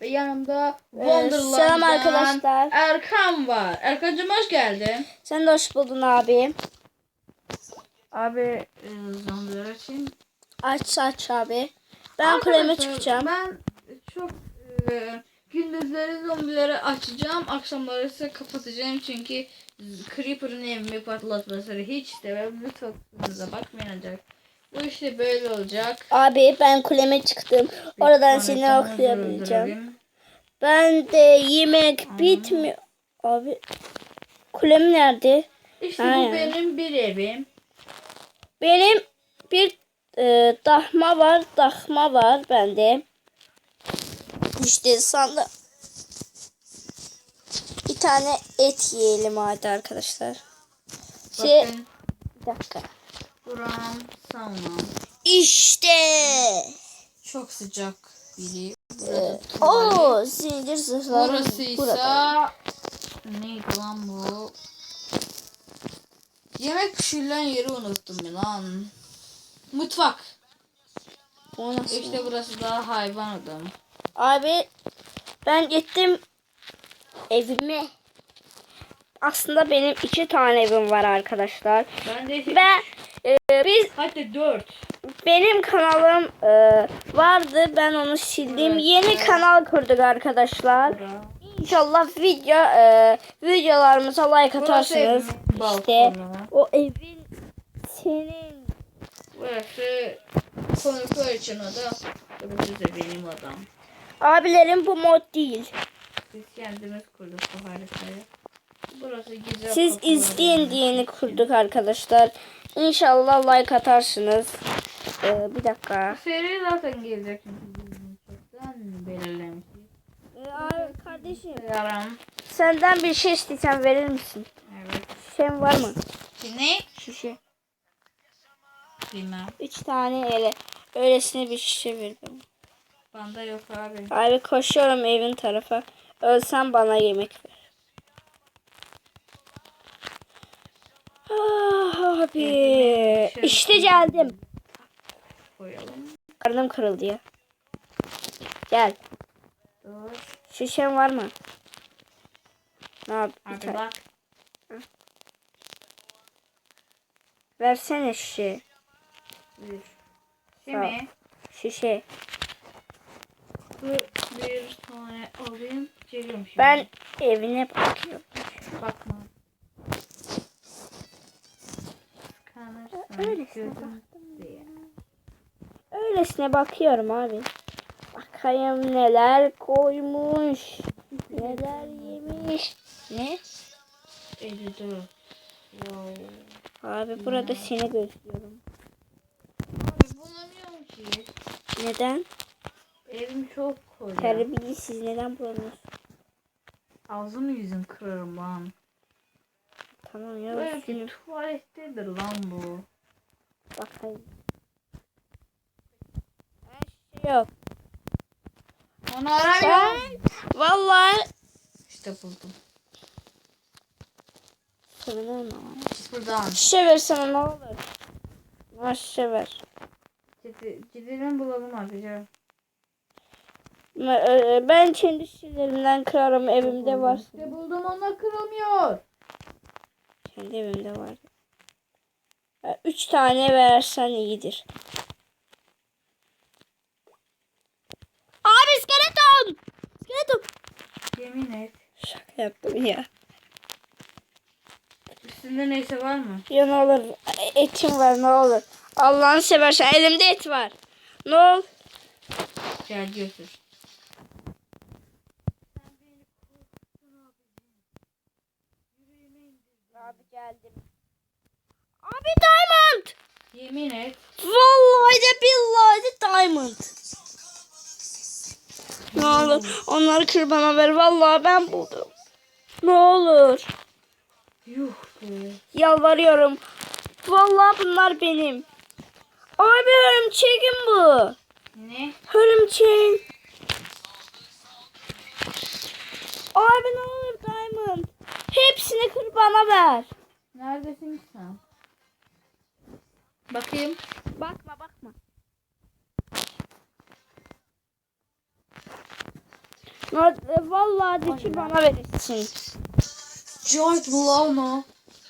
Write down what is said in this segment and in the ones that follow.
Ve yanımda Ee, Wonderland'dan selam arkadaşlar. Erkan var. Erkan'cığım hoş geldin. Sen de hoş buldun abi. Abi e, zombiler açayım. Aç aç abi. Ben kuleme çıkacağım. Ben çok e, gündüzleri zombileri açacağım. Akşamları ise kapatacağım. Çünkü Creeper'ın evimi patlatmasını hiç istemem. Lütfen kusurumuza bakmayacak. Bu işte böyle olacak. Abi ben kuleme çıktım. Oradan Bir seni tane okuyabileceğim. öldürelim. Ben de yemek bitmiyor. Abi kulem nerede? İşte Aynen. bu benim bir evim. Benim bir e, dahma var. Dahma var bende. İşte sandı. Bir tane et yiyelim hadi arkadaşlar. Şey, Bakın bir dakika. Buram sauna. İşte. Çok sıcak biri. Ee, o zincir zırhları Burası ise neydi lan bu? Yemek pişirilen yeri unuttum ya lan. Mutfak. Nasıl? İşte burası da hayvan adam. Abi ben gittim evime. Aslında benim iki tane evim var arkadaşlar. Ben de Ve e, biz hatta dört. benim kanalım e, vardı. Ben onu sildim. Evet, Yeni kanal kurduk arkadaşlar. İnşallah video e, videolarımıza like Burası atarsınız. evimin İşte balkonu. o evin senin. Burası konuklar için o da. Burası da benim odam. Abilerim bu mod değil. Biz kendimiz kurduk bu haritayı. Siz izleyin diyeni kurduk arkadaşlar. İnşallah like atarsınız. Ee, bir dakika. Seri zaten gelecek. Çoktan belirlemişiz. Ee, kardeşim Yaram. senden bir şey istesem verir misin? Evet. Şişen var mı? Ne? Şişe. Bilmem. Üç tane ele. Öylesine bir şişe ver bana. Banda yok abi. Abi koşuyorum evin tarafa. Ölsem bana yemek ver. Ah, abi. İşte geldim. Koyalım. Karnım kırıldı ya. Gel. Dur. Şişen var mı? Ne yap? tane- bak. Versene şişe. Şimdi Şişe. bu bir tane alayım. Geliyorum şimdi. Ben evine bakıyorum. Bakma. Öylesine diye. Öylesine bakıyorum abi. Bakayım neler koymuş. Neler yemiş. Ne? 54. Wow. Abi burada seni gözlüyorum. Abi bulamıyorum ki. Neden? Evim çok koca. Terbiyesiz neden bulamıyorsun? Ağzını yüzün kırarım lan. Tamam ya. Bir tuvalettedir lan bu. Bakayım. Her şey yok. Onu aramıyorum. vallahi İşte buldum. sana ne Buradan. Şişe versene ne olur. Bana şişe ver. Gidelim bulalım abicim. Ben- e, Ben kendi şişelerimden kırarım evimde var. İşte buldum ona kırılmıyor. Kendi evimde var. Ya, Üç tane versen iyidir. Abi skeleton! Skeleton! Yemin et. Şaka yaptım ya. Üstünde neyse var mı? Ya ne olur etim var ne olur. Allah'ını seversen elimde et var. Ne ol? Gel götür. Abi geldim. Yemin et. Vallahi de billahi de diamond. Ne olur onları kır bana ver. Vallahi ben buldum. Ne olur. Yuh be. Yalvarıyorum. Vallahi bunlar benim. Abi örümceğim bu. Ne? Örümceğin. Abi ne olur diamond. Hepsini kır bana ver. Neredesin sen? Bakayım. Bakma bakma. E, Vallahi de ki bana verirsin. Cahit bu la onu.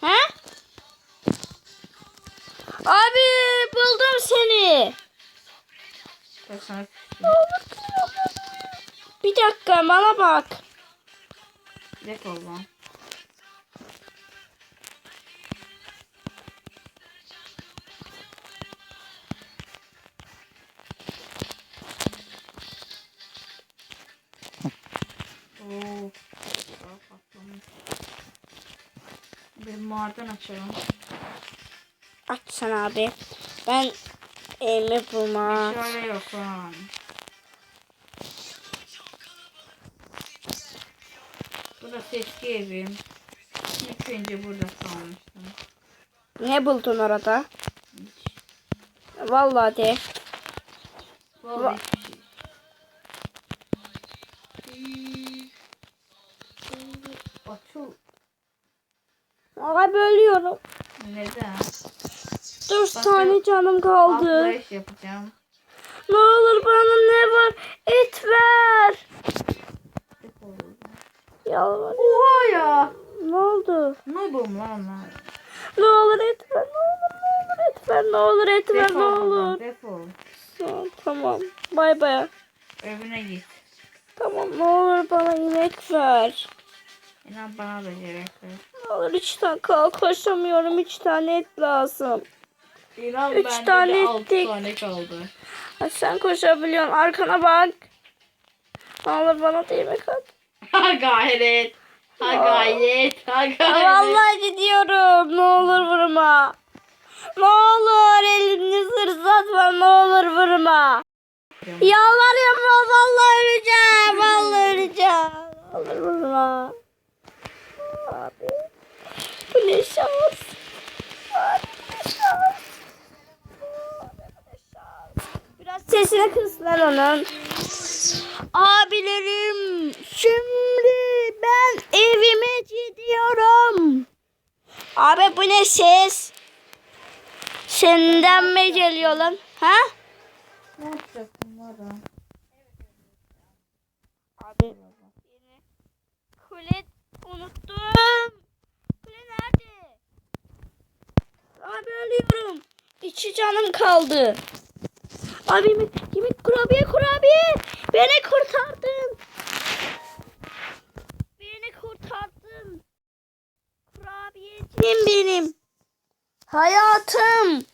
He? Abi buldum seni. Bir dakika bana bak. Defol lan. Bir maden açalım. Aç sen abi. Ben elimi bulmak. Şöyle yok lan. Burası eski evim. İlk önce burada kalmıştım. Ne buldun orada? Hiç. Vallahi de. Vallahi Abi ölüyorum. Neden? Dört Bak tane canım kaldı. Atlayış yapacağım. Ne olur bana ne var? Et ver. Yalvarıyorum. Oha ya. Ne oldu? Noob'um lan lan. Ne olur et ver. Ne olur ne olur et ver. Ne olur et ver. Ne olur. Defol. Ha, Tamam. Bay bay. Evine git. Tamam ne olur bana yemek ver. İnan bana da gerek yok. Ne olur üç tane kal koşamıyorum. Üç tane et lazım. İnan Üç bende tane de altı ettik. tane kaldı. Ha, sen koşabiliyorsun. Arkana bak. Ne olur bana da yemek at. Ha gayret. Ha gayret. Ha gayret. Vallahi gidiyorum. Ne olur vurma. Ne olur elini zırsatma. Ne olur vurma. Yalvarıyorum. Vallahi öleceğim. Vallahi öleceğim. Ne olur vurma. Abi. Bu ne şans. Abi bu ne şans. Abi bu ne şans. Biraz sesini kıs lan onun. Abilerim şimdi ben evime gidiyorum. Abi bu ne ses? Senden mi geliyor lan? Ha? Ne yapacaksın? Abi. Kule unuttum. Kule nerede? Abi ölüyorum. İçi canım kaldı. Abi yemek, kurabiye kurabiye. Beni kurtardın. Beni kurtardın. Kurabiyeciyim benim. Hayatım.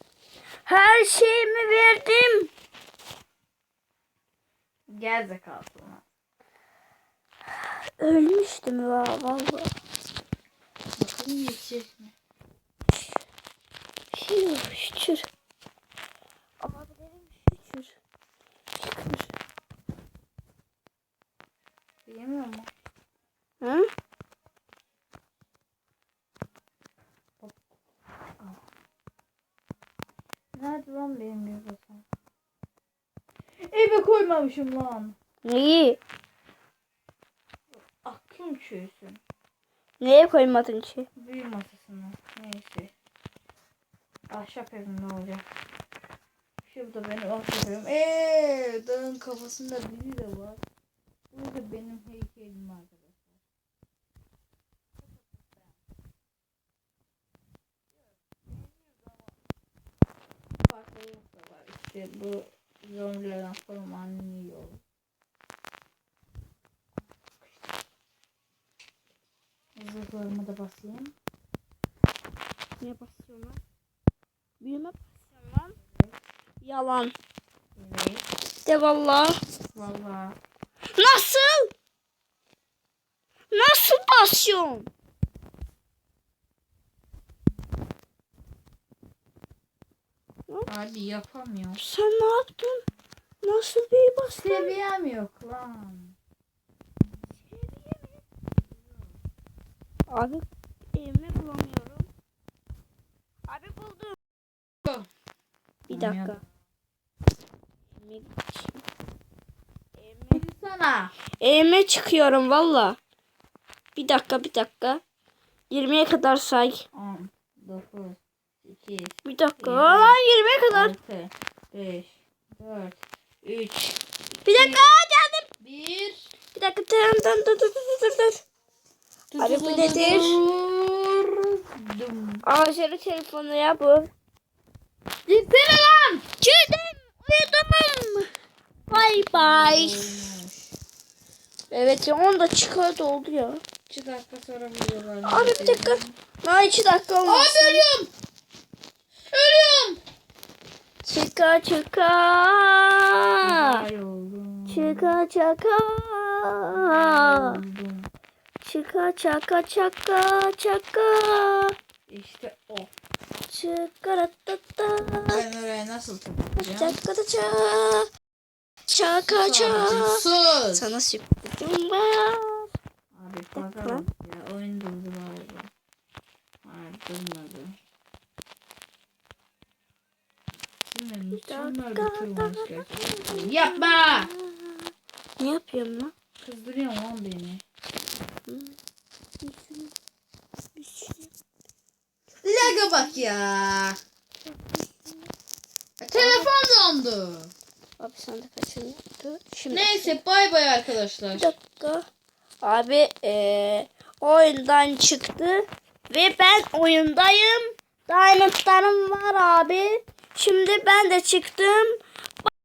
Her şeyimi verdim. Gel lan. Ölmüştüm ya vallahi. Bakalım yetecek mi? Phew, şükür. Abilerim şükür. Şükür. Yemiyor mu? Hı? Nerede lan benim yüzüm? Eve koymamışım lan. Neyi? Çöğsün. Neye koymadın ki? Büyü masasına. Neyse. Ahşap evim ne olacak? Şurada benim ahşap evim. Eee dağın kafasında biri de var. Burada benim heykelim arkadaşlar. Farklılık da var. İşte bu zombilerden korumanın iyi Zırhlarımı da basayım. Ne basıyorsun lan? Lan. Yalan. Evet. De valla. Valla. Nasıl? Nasıl basıyorsun? Abi yapamıyorum. Sen ne yaptın? Nasıl bir bastın? Seviyem yok lan. Abi evimi bulamıyorum. Abi buldum. Bir dakika. Evime sana. evime çıkıyorum valla. Bir dakika bir dakika. 20'ye kadar say. 10, 9, 8, Bir dakika. İyi. Lan 20'ye kadar. 6, 5, 4, 3, Bir dakika geldim. 1. Bir dakika dakika dur dur dur dur dur dur. Abi bu nedir? Şöyle telefonu ya bu. Gitsene lan. Çözdüm. Uyudum. Bay bay. Evet ya 10 dakika oldu ya. 2 dakika sonra biliyorlar. Abi bir dakika. Ha 2 dakika olmuş. Abi ölüyorum. Ölüyorum. Çıka çıka. Çıka çıka. Çıka çaka çaka çaka. İşte o. Çıkara ta ta. Ben oraya nasıl takacağım? Çaka da ça. Çaka ça. Sus. Sana sürprizim var. Abi bakalım ya oyun durdu galiba. Hayır durmadı. Bir tur olmuş gerçekten. Yapma! Ne yapıyorum lan? Kızdırıyor lan beni. Laga bak ya. Telefon dondu. Abi sen de kaçırıyordu. Şimdi Neyse bay bay arkadaşlar. bir dakika. Abi eee oyundan çıktı. Ve ben oyundayım. Diamondlarım var abi. Şimdi ben de çıktım.